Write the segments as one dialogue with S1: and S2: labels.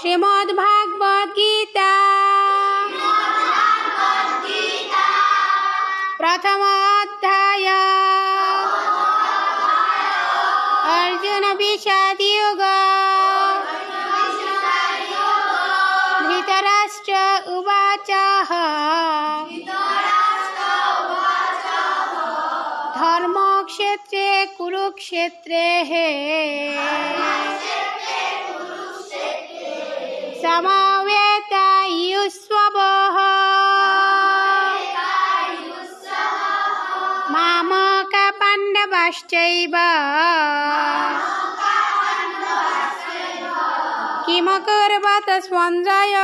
S1: শ্রীমদ্ভাগবত গীতা প্রথম অধ্যায় অর্জুন বিষাদ যোগ ধৃতরাষ্ট্র উবাচ। ধর্মক্ষেত্রে কুরুক্ষেত্রে। হে समवेतायुष्वभः मामकपाण्डवश्चैव। किमकुर्वत स्वञ्जय।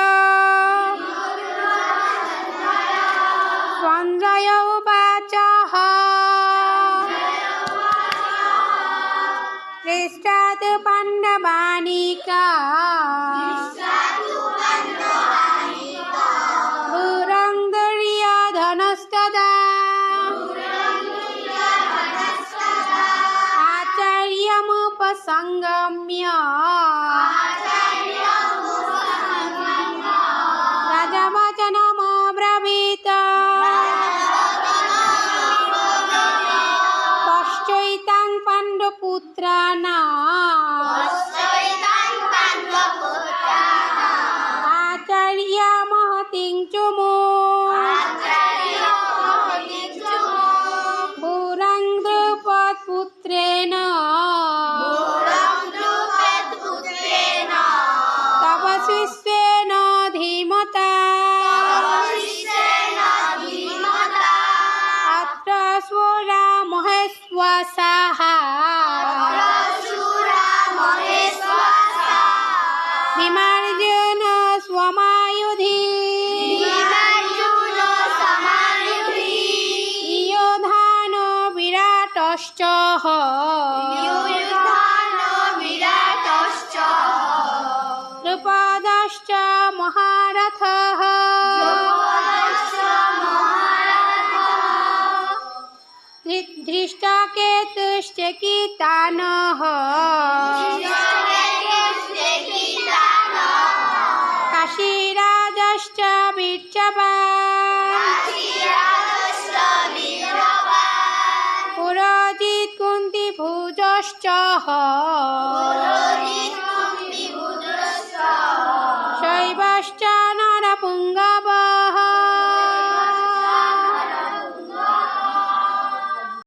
S1: स्वञ्जय उवाचः। पृष्ठात् पाण्डवानिका। হতস্তদা আচার্যমুপসঙ্গম্য রাজবচনমব্রবীত পশ্চৈতাং পাণ্ডপুত্রাণা। আচার্য মহতিং চ महेश्वसाः विमार्जन स्वमायुधि इयोधान विराटश्च पुरोजित् कुन्तिभुजश्च